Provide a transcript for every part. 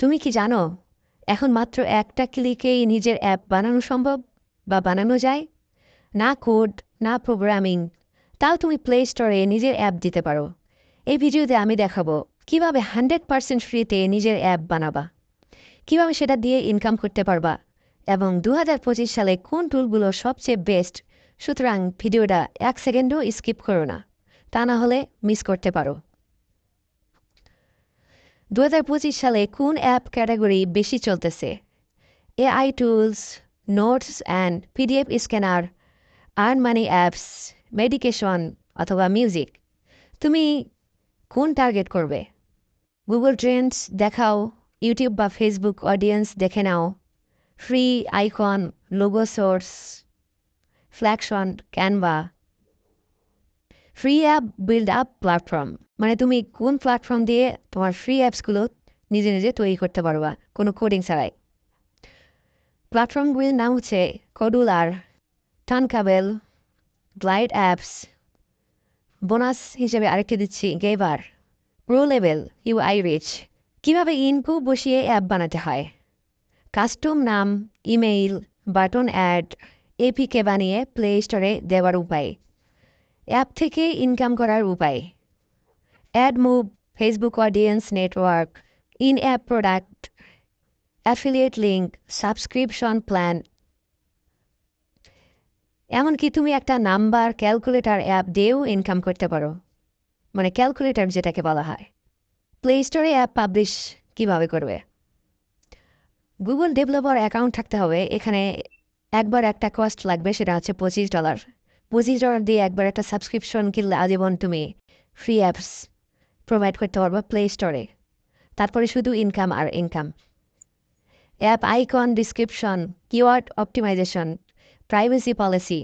তুমি কি জানো, এখন মাত্র একটা ক্লিকেই নিজের অ্যাপ বানানো সম্ভব বা বানানো যায়? না কোড, না প্রোগ্রামিং, তাও তুমি প্লে স্টোরে নিজের অ্যাপ দিতে পারো। এই ভিডিওতে আমি দেখাবো কীভাবে হান্ড্রেড পারসেন্ট ফ্রিতে নিজের অ্যাপ বানাবা, কীভাবে সেটা দিয়ে ইনকাম করতে পারবা এবং দু হাজার পঁচিশ সালে কোন টুলগুলো সবচেয়ে বেস্ট। সুতরাং ভিডিওটা এক সেকেন্ডও স্কিপ করো না, তা না হলে মিস করতে পারো। দু হাজার পঁচিশ সালে কোন অ্যাপ ক্যাটাগরি বেশি চলতেছে? AI tools, notes and PDF scanner, earn money apps, medication অথবা মিউজিক। তুমি কোন টার্গেট করবে? গুগল ট্রেন্ডস দেখাও, ইউটিউব বা ফেসবুক অডিয়েন্স দেখে নাও, free icon, logo source ফ্ল্যাকশন Canva. Free app build up platform মানে তুমি কোন প্ল্যাটফর্ম দিয়ে তোমার ফ্রি অ্যাপসগুলো নিজে নিজে তৈরি করতে পারবা, কোনো কোডিং ছাড়াই। প্ল্যাটফর্মগুলির নাম হচ্ছে Kodular Thunkable Glide apps bonus হিসেবে আরেকটি দিচ্ছি গেবার pro level you I reach কীভাবে ইনপু বসিয়ে অ্যাপ বানাতে হয়? Custom name email button add APK বানিয়ে প্লে স্টোরে দেওয়ার উপায়। অ্যাপ থেকে ইনকাম করার উপায়। Ad mob Facebook audience network in app product affiliate link subscription plan এমনকি তুমি একটা নাম্বার ক্যালকুলেটর অ্যাপ দিয়েও ইনকাম করতে পারো। মানে ক্যালকুলেটর যেটাকে বলা হয়। প্লে স্টোরে অ্যাপ পাবলিশ কীভাবে করবে? গুগল ডেভেলপার অ্যাকাউন্ট থাকতে হবে। এখানে একবার একটা কস্ট লাগবে, সেটা হচ্ছে পঁচিশ ডলার পঁচিশ ডলার দিয়ে একবার একটা সাবস্ক্রিপশন কিনলে আজীবন তুমি ফ্রি অ্যাপস প্রোভাইড করতে পারব প্লে স্টোরে তারপরে শুধু ইনকাম আর income app icon description keyword optimization privacy policy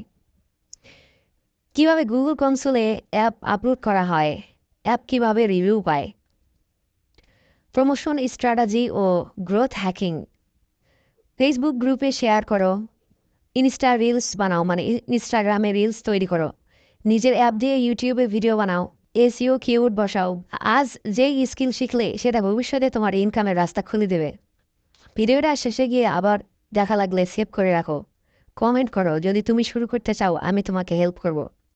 কীভাবে গুগল কনসোলে অ্যাপ আপলোড করা হয় অ্যাপ কীভাবে রিভিউ পায়। প্রমোশন স্ট্র্যাটাজি ও গ্রোথ হ্যাকিং ফেসবুক গ্রুপে শেয়ার করো। ইনস্টা রিলস বানাও মানে ইনস্টাগ্রামে রিলস তৈরি করো। নিজের অ্যাপ দিয়ে ইউটিউবে ভিডিও বানাও এসিও কিউড বসাও। আজ যেই স্কিল শিখলে, সেটা ভবিষ্যতে তোমার ইনকামের রাস্তা খুলে দেবে। ভিডিওটা শেষে গিয়ে আবার দেখা লাগলে সেভ করে রাখো। কমেন্ট করো, যদি তুমি শুরু করতে চাও, আমি তোমাকে হেল্প করব।